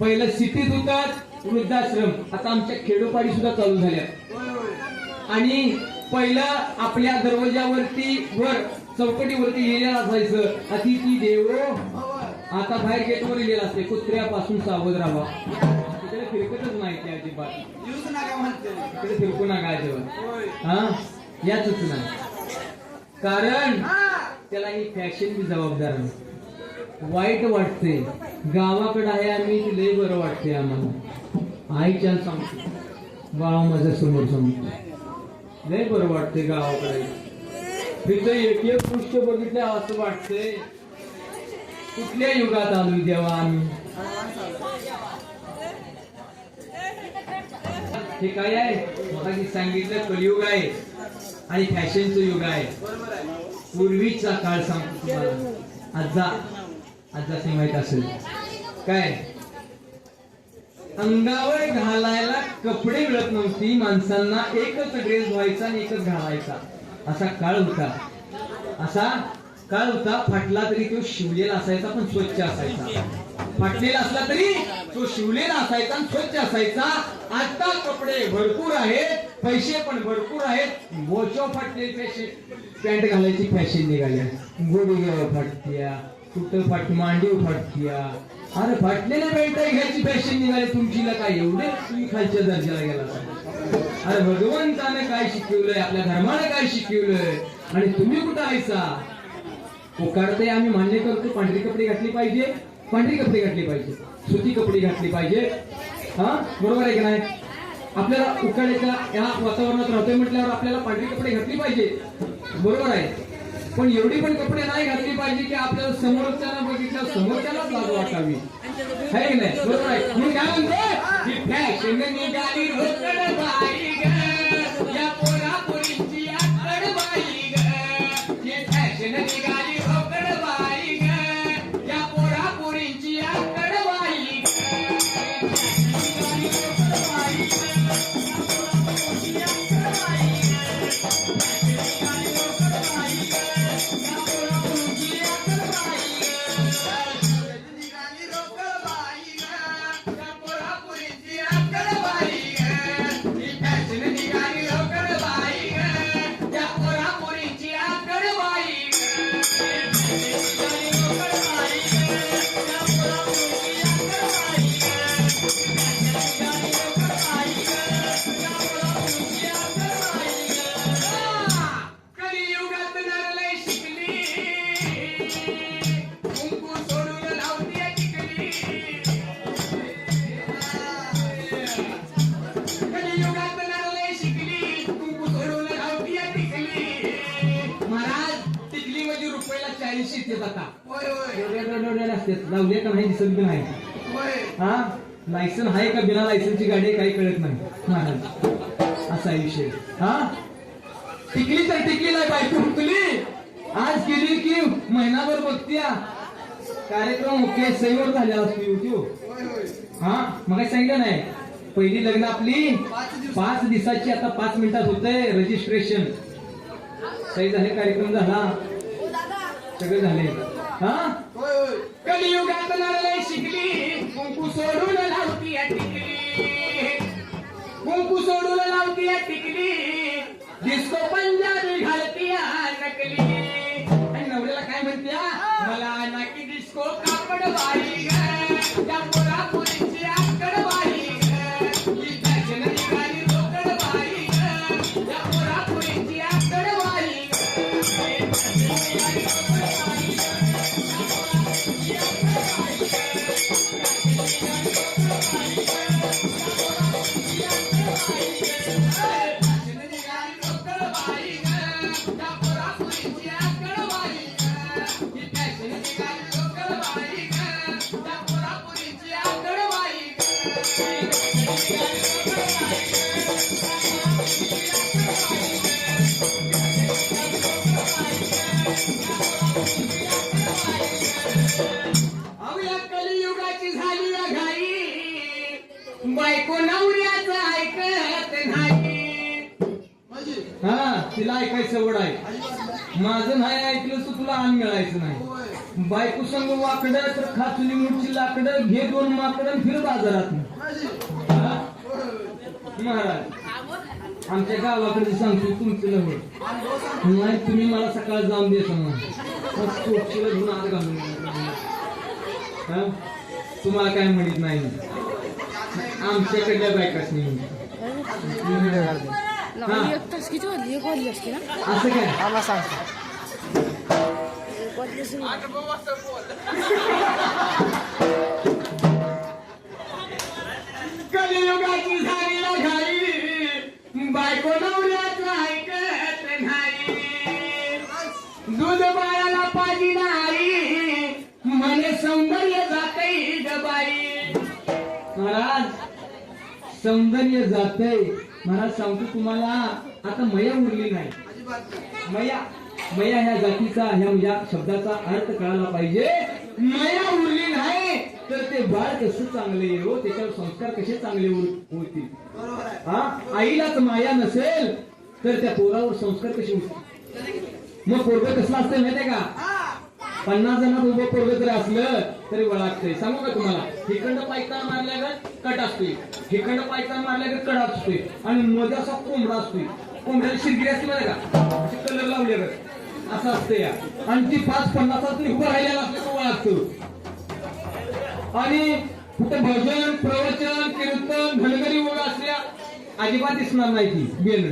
पहिलं सिटीत होतात वृद्धाश्रम. आता आमच्या खेडोपाडी सुद्धा चालू झाल्या. आणि पहिलं आपल्या दरवाजावरती वर चौकटीवरती लिहिलेलं असायचं अतिथी देवो. आता बाहेर गेटवर लिहिलेलं असते कुत्र्यापासून सावध राहा तिकडे फिरकतच नाही ते अजिबात. तिकडे फिरकू नका अजिबात. हा? याच नाही. कारण त्याला ही फॅशन बी जबाबदार नाही. वाईट वाटते. गावाकडे आहे आम्ही लय बरं वाटते आम्हाला. आईच्या सांगतो बाबा माझ्यासमोर समोर लय बरं वाटते गावाकडे तिथं एक एक पृष्ठ बघितलं असं वाटतंय. कुठल्या युगात आलो देवा आम्ही? हे काय आहे? मला की सांगितलं कलियुग आहे. आणि फॅशनचं युग आहे. आहे पूर्वीचा काळ सांगतो तुम्हाला. आजा आजाची माहीत असेल. काय? अंगावर घालायला कपडे मिळत नव्हती. माणसांना एकच ड्रेस व्हायचा आणि एकच घालायचा. असा काळ होता. असा काळ होता फाटला तरी तो शिवलेला असायचा पण स्वच्छ असायचा. फाटलेला असला तरी तो शिवलेला असायचा आणि स्वच्छ असायचा. आता कपडे भरपूर आहेत पैसे पण भरपूर आहेत. मोचो फाटलेली फॅशन पॅन्ट घालायची फॅशन निघाली गोडी फाटत्या कुठं फाट मांडीव फाटकिया अरे फाटलेल्या पॅन्ट घ्यायची फॅशन निघाली. तुमची काय एवढे तुम्ही खालच्या दर्जाला गेला अरे भगवंताने काय शिकवलंय? आपल्या धर्माने काय शिकवलंय? आणि तुम्ही कुठं आहेसा? उकाडते आम्ही मान्य करतो पांढरी कपडे घातली पाहिजे. पांढरी कपडे घातली पाहिजे. सुती कपडे घातली पाहिजे. हा? बरोबर आहे की नाही? आपल्याला उकाड्याच्या या वातावरणात राहतोय म्हटल्यावर आपल्याला पांढरी कपडे घातली पाहिजे. बरोबर आहे. पण एवढी पण कपडे नाही घातली पाहिजे की आपल्याला समोरच्याला बघितल्या समोरच्यालाच लाज वाटावी. है की नाही? बरोबर आहे. मी काय म्हणतो आता होय होय. असतात. लावले का नाही? दिसत बी नाही. होय. हा? लायसन आहे का बिना लायसनची गाडी आहे? काही कळत नाही. महाराज असा आहे विषय. हा? टिकली तर टिकली नाही बायको हुकली आज गेली की महिनाभर बघत्या. कार्यक्रम ओके सईवर झालेला असतो युट्यूब होय होय. हा? मग सांगितलं नाही? पहिली लग्न आपली. पाच दिवस. पाच दिवसाची आता पाच मिनिटात होतंय रजिस्ट्रेशन सही झाले कार्यक्रम झाला. सगळे झाले हा? कलियुगात शिकली कुंकू सोडून लावती या टिकली. तिला ऐकायचं सवड आहे. अजिबात नाही. माझं नाही ऐकलं तर तुला आण मिळायचं नाही. बायको संग वाकडं तर खाचुली मुडची लाकडं घे दोन माकडं फिर बाजारात महाराज आमच्या गावाकडे सांगतो तुमचं सांग नाही तुम्ही मला सकाळ जाऊन दे सोपशीला घेऊन आत घालून हा? तुम्हाला काय म्हणत नाही. आमच्याकडल्या बायकाच नाही नाही एक तास किती वाजली एक वाजली असते ना असं काय? आम्हाला सांग एक नवऱ्याचं ऐकत नाही. दूध बाळाला पाजी नाही म्हणे सौंदर्य जाते महाराज सौंदर्य जाते महाराज सांगतो तुम्हाला आता मया उरली नाही. मया मया ह्या जातीचा ह्या या शब्दाचा अर्थ कळायला पाहिजे. मया उरली नाही. तर ते बाळ कसं चांगले हो? त्याच्यावर संस्कार कसे चांगले होत- होतील? हा? आईलाच माया नसेल तर त्या पोरावर संस्कार कसे होतील? मग पोरग कसलं असतं माहितीये का? पन्नास जणात उभं पोरग जरी असलं तरी वळागतंय सांगू का तुम्हाला? हिखंड पायतान मारल्यागत कट असतोय. हिखंड पायतान मारल्यागत कड असतोय. आणि मध्ये असा कोंबडा असतोय. कोंबड्याला शिरगिरी असते माहिती का? कलर लावल्यागत असं असतं या. आणि ती पाच पन्नासात तरी उभं राहिलेला असलं तो वळागतो आणि कुठं भजन प्रवचन कीर्तन घनगरी ओळ असल्या अजिबात दिसणार नाही ती बेन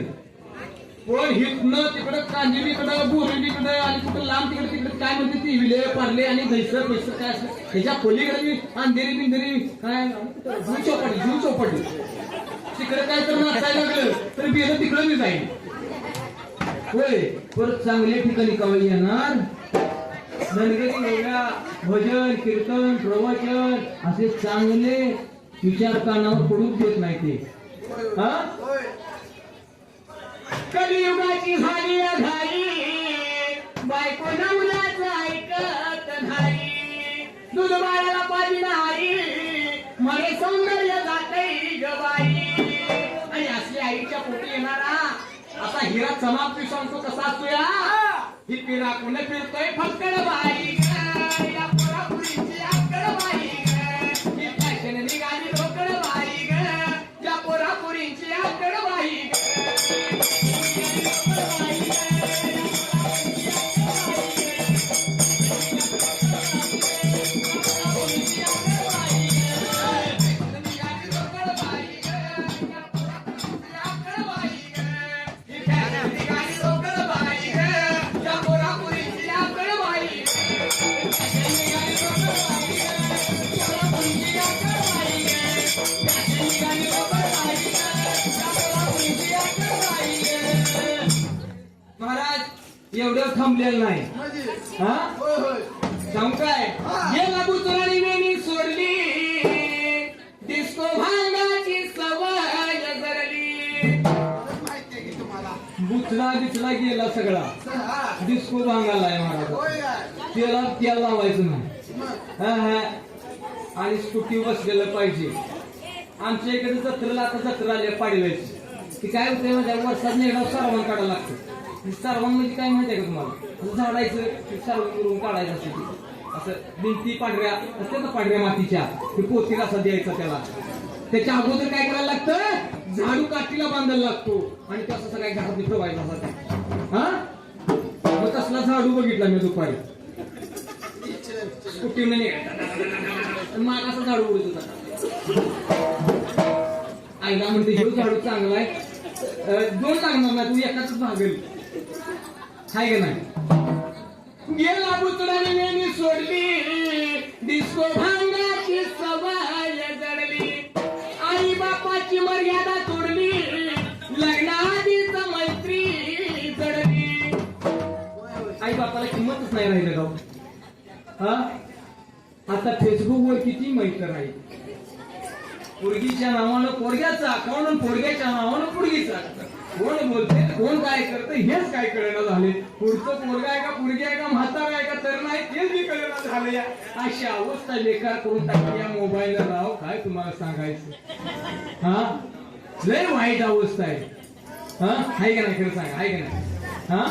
पण हितनं तिकडं कांजिलीकडं बोरिलीकडं आणि कुठं लांब तिकडे तिकडे काय म्हणते ती विले पारले आणि घैसर पैसर काय असलं त्याच्या पलीकडे मी अंधेरी बिंधेरी काय? जीव चौपाटी जीव चौपाटी. तिकडे काय तर नाचायला लागलं तर बेन तिकडं मी जाईल. होय परत चांगल्या ठिकाणी कवळी येणार? धनगरी वेगळा भजन कीर्तन प्रवचन असे चांगले विचार कानावर पडून देत नाही ते. होय हा? कलियुगाची झाली घाई बायको नवऱ्याचं ऐकत नाही. दूध बाळाला पाहिजे नाही सौंदर्य जाते आणि असली आईच्या पोटी येणारा असा हिरा समाप्ती सांगतो कसा असतो या ही पिरा कोण फिरतोय? फक्त बाई. एवढं थांबलेलं नाही. हा? सांग काय गेला बुचराणी वेणी सोडली. डिस्को भांगाची सवय जरली. बुचडा बिचडा गेला सगळा. डिस्को भांगाला आहे महाराज. काय त्याला त्याला लावायचं नाही. हा हा. आणि स्कूटी बसलेलं पाहिजे. आमच्या इकडे जत्रेला आता जत्रा आली आहे पाडव्याची. ती काय होते म्हणजे वर्षात एकदा सारवण काढायला लागतं. सारवण म्हणजे काय माहिती आहे का तुम्हाला? असं झाडायचं ते सारवण करून काढायचं असते असं भिंती पांढऱ्या असते ना पांढऱ्या मातीच्या ते पोतीला असा द्यायचा त्याला. त्याच्या अगोदर काय करायला लागतं? झाडू काठीला बांधायला लागतो. आणि ते असं सगळ्या घरात ठेवायचा असा हा? मग तसला झाडू बघितला मी दुपारी. स्कूटीने निघायचा मागाचा झाडू उडत होता. आईला म्हणते हे झाडू चांगला आहे. दोन लागणार ना तू एकाच भागेल. हाय का नाही? गेला पुतळ्याने सोडली. डिस्को भांगाची सवय जडली. आई बापाची मर्यादा तोडली. लग्नाआधीच मैत्री जडली. आई बापाला किंमतच नाही राहिलं गाव. हा? आता फेसबुक वर किती मैत्र आहे पोरगीच्या नावानं पोरग्याचा अकाउंट पोरग्याच्या नावानं पोरगीचा कोण बोलते कोण काय करते हेच काय कळेना झाले. पुढचं पोरगा आहे का पुरगी आहे का म्हातारा आहे का तरण आहे तेच मी कळेना झाले अशी अवस्था बेकार करून टाकली या मोबाईल राव काय तुम्हाला सांगायचं? हा? लय वाईट अवस्था आहे. हा? आहे का नाही खरं सांगा आहे का नाही? हा?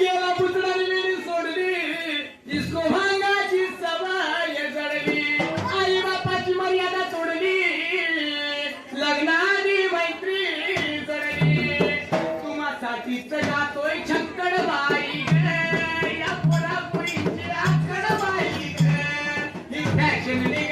गेला पुतळा জেনে নিই